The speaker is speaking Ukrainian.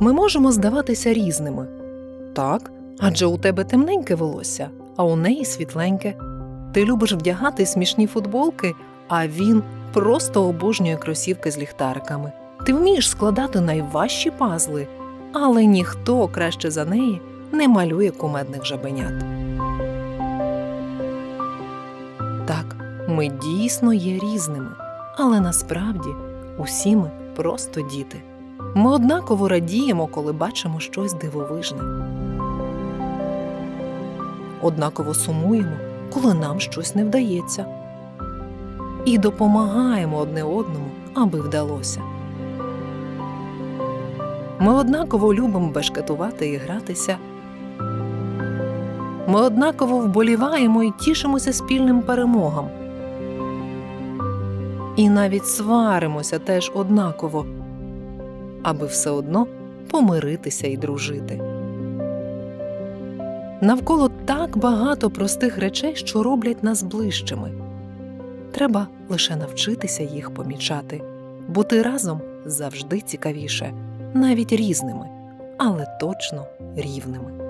Ми можемо здаватися різними. Так, адже у тебе темненьке волосся, а у неї світленьке. Ти любиш вдягати смішні футболки, а він просто обожнює кросівки з ліхтариками. Ти вмієш складати найважчі пазли, але ніхто краще за неї не малює кумедних жабенят. Так, ми дійсно є різними, але насправді усі ми просто діти. Ми однаково радіємо, коли бачимо щось дивовижне. Однаково сумуємо, коли нам щось не вдається. І допомагаємо одне одному, аби вдалося. Ми однаково любимо бешкетувати і гратися. Ми однаково вболіваємо і тішимося спільним перемогам. І навіть сваримося теж однаково, аби все одно помиритися і дружити. Навколо так багато простих речей, що роблять нас ближчими. Треба лише навчитися їх помічати, бути разом завжди цікавіше, навіть різними, але точно рівними.